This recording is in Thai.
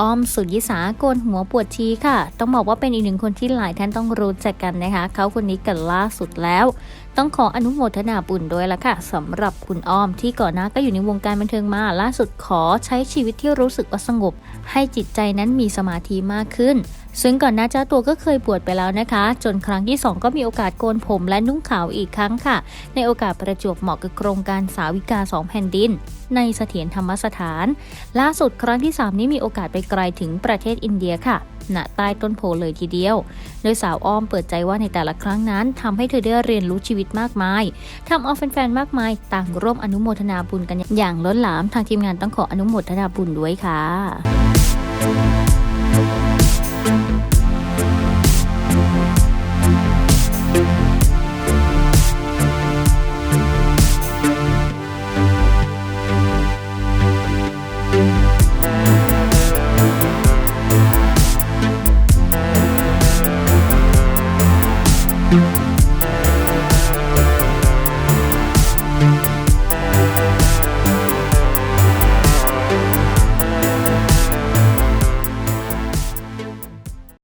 อ้อมสุดยิสาโกนหัวปวดชีค่ะ ต้องบอกว่าเป็นอีกหนึ่งคนที่หลายท่านต้องรู้จักกันนะคะ เขาคนนี้กันล่าสุดแล้ว ต้องขออนุโมทนาบุญด้วยละค่ะสำหรับคุณอ้อมที่ก่อนหน้าก็อยู่ในวงการบันเทิงมา ล่าสุดขอใช้ชีวิตที่รู้สึกว่าสงบ ให้จิตใจนั้นมีสมาธิมากขึ้น ซึ่งก่อนหน้าเจ้าตัวก็เคยบวชไปแล้วนะคะ จนครั้งที่ 2 ก็มีโอกาสโกนผมและนุ่งขาวอีกครั้งค่ะ ในโอกาสประจวบเหมาะกับโครงการสาวิกาสองแผ่นดิน ในเสถียรธรรมสถาน ล่าสุดครั้งที่ 3 นี้มีโอกาสไปไกลถึงประเทศอินเดียค่ะ ณใต้ต้นโพเลยทีเดียว โดยสาวอ้อมเปิดใจว่าในแต่ละครั้งนั้นทำให้เธอได้เรียนรู้ชีวิตมากมายทำเอาแฟนๆมากมาย ต่างร่วมอนุโมทนาบุญกันอย่างล้นหลามทางทีมงานต้องขออนุโมทนาบุญด้วยค่ะ